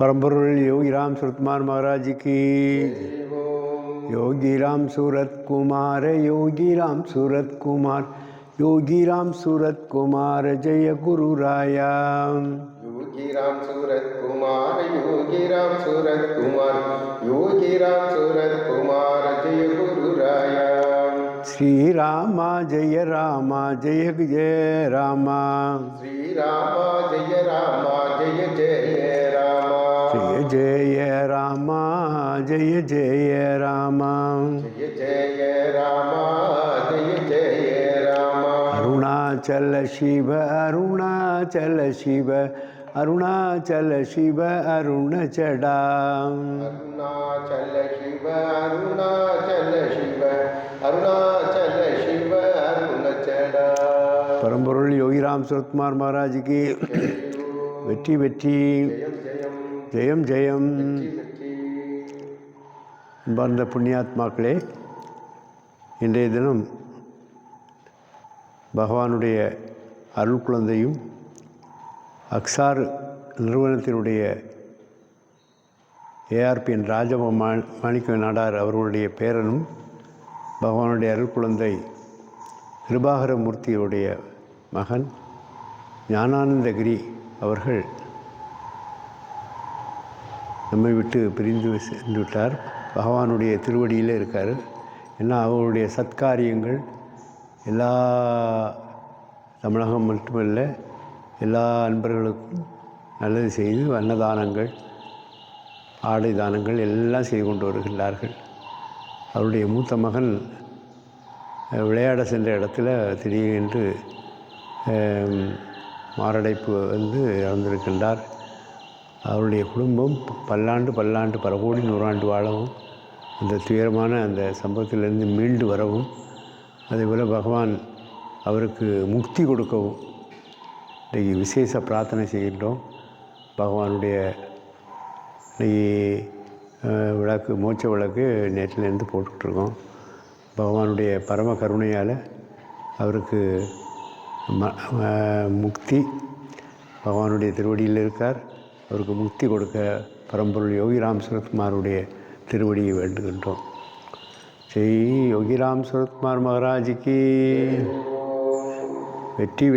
परमपुरुष योगी राम सुरतकुमार महाराज की। योगी राम सूरत कुमार योगी राम सूरत कुमार योगी राम सूरत कुमार जय गुरु राया योगी राम सूरत कुमार योगी राम सूरत कुमार योगी राम सूरत कुमार जय गुरु राया श्री रामा जय रामा जय जय रामा। श्री राम जय राम जय जय जय जय रामा जय जय राम जय जय राम अरुणाचल शिव अरुणाचल शिव अरुणाचल शिव अरुणचडा अरुणाचल शिव अरुणाचल शिव अरुणाचल शिव अरुणचडा பரம்பொருள் யோகிராம் சுரத்குமார் மகாராஜுக்கு வெற்றி வெற்றி ஜெயம் ஜெயம் ஜெயம் ஜெயம் வெற்றி அன்பார்ந்த புண்ணியாத்மாக்களே இன்றைய தினம் பகவானுடைய அருள் குழந்தையும் அக்சார் நிறுவனத்தினுடைய ஏஆர்பிஎன் ராஜ மாணிக்க நாடார் அவர்களுடைய பேரனும் பகவானுடைய அருள் குழந்தை கிருபாகரமூர்த்தியுடைய மகன் ஞானானந்தகிரி அவர்கள் நம்மை விட்டு பிரிந்து சென்று விட்டார். பகவானுடைய திருவடியில் இருக்கார். ஏன்னா அவருடைய சத்காரியங்கள் எல்லா தமிழகம் மட்டுமல்ல எல்லா அன்பர்களுக்கும் நல்லது செய்து அன்னதானங்கள் ஆடை தானங்கள் எல்லாம் செய்து கொண்டு வருகின்றார்கள். அவருடைய மூத்த மகன் விளையாட சென்ற இடத்துல திடீரென்று மாரடைப்பு வந்து இறந்திருக்கின்றார். அவருடைய குடும்பம் பல்லாண்டு பல்லாண்டு பல கோடி நூறாண்டு வாழவும் அந்த துயரமான அந்த சம்பவத்திலிருந்து மீண்டு வரவும் அதேபோல் பகவான் அவருக்கு முக்தி கொடுக்கவும் இன்றைக்கி விசேஷ பிரார்த்தனை செய்கின்றோம். பகவானுடைய இன்னைக்கு விளக்கு மோட்ச விளக்கு நேற்றிலேருந்து போட்டுக்கிட்டுருக்கோம். பகவானுடைய பரம கருணையால் அவருக்கு ம முக்தி. பகவானுடைய திருவடியில் இருக்கார். அவருக்கு முக்தி கொடுக்க பரம்பொருள் யோகிராம் சுரத்குமாருடைய திருவடியை வேண்டுகின்றோம். ஜெய் யோகிராம் சுரத்குமார் மகாராஜிக்கு வெற்றி